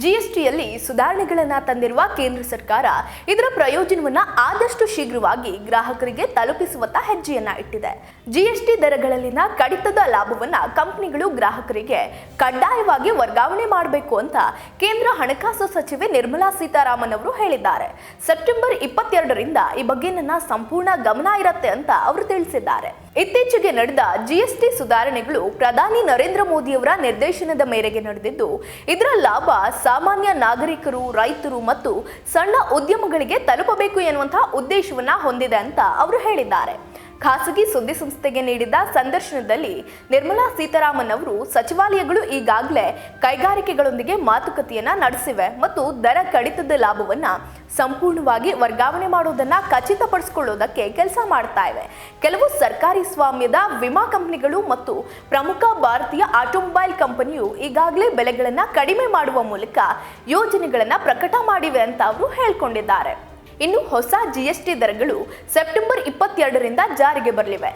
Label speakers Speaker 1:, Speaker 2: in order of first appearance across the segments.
Speaker 1: ಜಿಎಸ್ಟಿಯಲ್ಲಿ ಸುಧಾರಣೆಗಳನ್ನು ತಂದಿರುವ ಕೇಂದ್ರ ಸರ್ಕಾರ ಇದರ ಪ್ರಯೋಜನವನ್ನ ಆದಷ್ಟು ಶೀಘ್ರವಾಗಿ ಗ್ರಾಹಕರಿಗೆ ತಲುಪಿಸುವತ್ತ ಹೆಜ್ಜೆಯನ್ನ ಇಟ್ಟಿದೆ. ಜಿಎಸ್ಟಿ ದರಗಳಲ್ಲಿನ ಕಡಿತದ ಲಾಭವನ್ನ ಕಂಪನಿಗಳು ಗ್ರಾಹಕರಿಗೆ ಕಡ್ಡಾಯವಾಗಿ ವರ್ಗಾವಣೆ ಮಾಡಬೇಕು ಅಂತ ಕೇಂದ್ರ ಹಣಕಾಸು ಸಚಿವೆ ನಿರ್ಮಲಾ ಸೀತಾರಾಮನ್ ಅವರು ಹೇಳಿದ್ದಾರೆ. ಸೆಪ್ಟೆಂಬರ್ ಇಪ್ಪತ್ತೆರಡರಿಂದ ಈ ಬಗ್ಗೆ ನನ್ನ ಸಂಪೂರ್ಣ ಗಮನ ಇರುತ್ತೆ ಅಂತ ಅವರು ತಿಳಿಸಿದ್ದಾರೆ. ಇತ್ತೀಚೆಗೆ ನಡೆದ ಜಿಎಸ್ಟಿ ಸುಧಾರಣೆಗಳು ಪ್ರಧಾನಿ ನರೇಂದ್ರ ಮೋದಿಯವರ ನಿರ್ದೇಶನದ ಮೇರೆಗೆ ನಡೆದಿದ್ದು, ಇದರ ಲಾಭ ಸಾಮಾನ್ಯ ನಾಗರಿಕರು, ರೈತರು ಮತ್ತು ಸಣ್ಣ ಉದ್ಯಮಗಳಿಗೆ ತಲುಪಬೇಕು ಎನ್ನುವಂತಹ ಉದ್ದೇಶವನ್ನ ಹೊಂದಿದೆ ಅಂತ ಅವರು ಹೇಳಿದ್ದಾರೆ. ಖಾಸಗಿ ಸುದ್ದಿ ಸಂಸ್ಥೆಗೆ ನೀಡಿದ ಸಂದರ್ಶನದಲ್ಲಿ ನಿರ್ಮಲಾ ಸೀತಾರಾಮನ್ ಅವರು ಸಚಿವಾಲಯಗಳು ಈಗಾಗಲೇ ಕೈಗಾರಿಕೆಗಳೊಂದಿಗೆ ಮಾತುಕತೆಯನ್ನ ನಡೆಸಿವೆ ಮತ್ತು ದರ ಕಡಿತದ ಲಾಭವನ್ನ ಸಂಪೂರ್ಣವಾಗಿ ವರ್ಗಾವಣೆ ಮಾಡೋದನ್ನು ಖಚಿತಪಡಿಸಿಕೊಳ್ಳೋದಕ್ಕೆ ಕೆಲಸ ಮಾಡ್ತಾ ಇವೆ. ಕೆಲವು ಸರ್ಕಾರಿ ಸ್ವಾಮ್ಯದ ವಿಮಾ ಕಂಪನಿಗಳು ಮತ್ತು ಪ್ರಮುಖ ಭಾರತೀಯ ಆಟೋಮೊಬೈಲ್ ಕಂಪನಿಯು ಈಗಾಗಲೇ ಬೆಲೆಗಳನ್ನು ಕಡಿಮೆ ಮಾಡುವ ಮೂಲಕ ಯೋಜನೆಗಳನ್ನು ಪ್ರಕಟ ಮಾಡಿವೆ ಅಂತ ಅವರು ಹೇಳಿಕೊಂಡಿದ್ದಾರೆ. ಇನ್ನು ಹೊಸ ಜಿಎಸ್ಟಿ ದರಗಳು ಸೆಪ್ಟೆಂಬರ್ ಇಪ್ಪತ್ತೆರಡರಿಂದ ಜಾರಿಗೆ ಬರಲಿವೆ.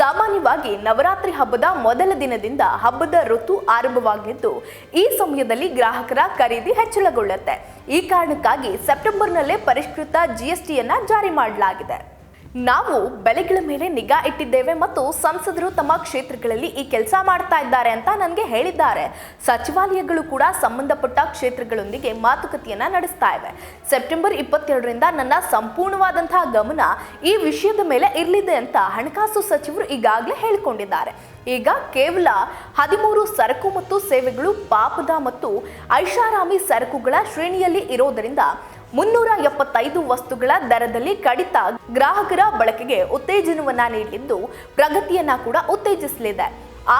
Speaker 1: ಸಾಮಾನ್ಯವಾಗಿ ನವರಾತ್ರಿ ಹಬ್ಬದ ಮೊದಲ ದಿನದಿಂದ ಹಬ್ಬದ ಋತು ಆರಂಭವಾಗಿದ್ದು, ಈ ಸಮಯದಲ್ಲಿ ಗ್ರಾಹಕರ ಖರೀದಿ ಹೆಚ್ಚಳಗೊಳ್ಳುತ್ತೆ. ಈ ಕಾರಣಕ್ಕಾಗಿ ಸೆಪ್ಟೆಂಬರ್ನಲ್ಲೇ ಪರಿಷ್ಕೃತ ಜಿಎಸ್ಟಿಯನ್ನ ಜಾರಿ ಮಾಡಲಾಗಿದೆ. ನಾವು ಬೆಲೆಗಳ ಮೇಲೆ ನಿಗಾ ಇಟ್ಟಿದ್ದೇವೆ ಮತ್ತು ಸಂಸದರು ತಮ್ಮ ಕ್ಷೇತ್ರಗಳಲ್ಲಿ ಈ ಕೆಲಸ ಮಾಡ್ತಾ ಇದ್ದಾರೆ ಅಂತ ನನಗೆ ಹೇಳಿದ್ದಾರೆ. ಸಚಿವಾಲಯಗಳು ಕೂಡ ಸಂಬಂಧಪಟ್ಟ ಕ್ಷೇತ್ರಗಳೊಂದಿಗೆ ಮಾತುಕತೆಯನ್ನ ನಡೆಸ್ತಾ ಇವೆ. ಸೆಪ್ಟೆಂಬರ್ ಇಪ್ಪತ್ತೆರಡರಿಂದ ನನ್ನ ಸಂಪೂರ್ಣವಾದಂತಹ ಗಮನ ಈ ವಿಷಯದ ಮೇಲೆ ಇರಲಿದೆ ಅಂತ ಹಣಕಾಸು ಸಚಿವರು ಈಗಾಗಲೇ ಹೇಳಿಕೊಂಡಿದ್ದಾರೆ. ಈಗ ಕೇವಲ ಹದಿಮೂರು ಸರಕು ಮತ್ತು ಸೇವೆಗಳು ಪಾಪದ ಮತ್ತು ಐಷಾರಾಮಿ ಸರಕುಗಳ ಶ್ರೇಣಿಯಲ್ಲಿ ಇರೋದರಿಂದ ಮುನ್ನೂರ ಎಪ್ಪತ್ತೈದು ವಸ್ತುಗಳ ದರದಲ್ಲಿ ಕಡಿತ ಗ್ರಾಹಕರ ಬಳಕೆಗೆ ಉತ್ತೇಜನವನ್ನ ನೀಡಿದ್ದು ಪ್ರಗತಿಯನ್ನ ಕೂಡ ಉತ್ತೇಜಿಸಲಿದೆ.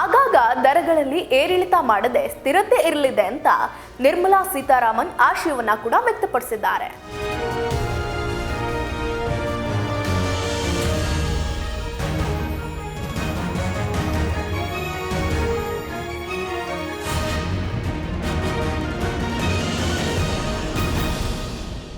Speaker 1: ಆಗಾಗ ದರಗಳಲ್ಲಿ ಏರಿಳಿತ ಮಾಡದೆ ಸ್ಥಿರತೆ ಇರಲಿದೆ ಅಂತ ನಿರ್ಮಲಾ ಸೀತಾರಾಮನ್ ಆಶಯವನ್ನ ಕೂಡ ವ್ಯಕ್ತಪಡಿಸಿದ್ದಾರೆ.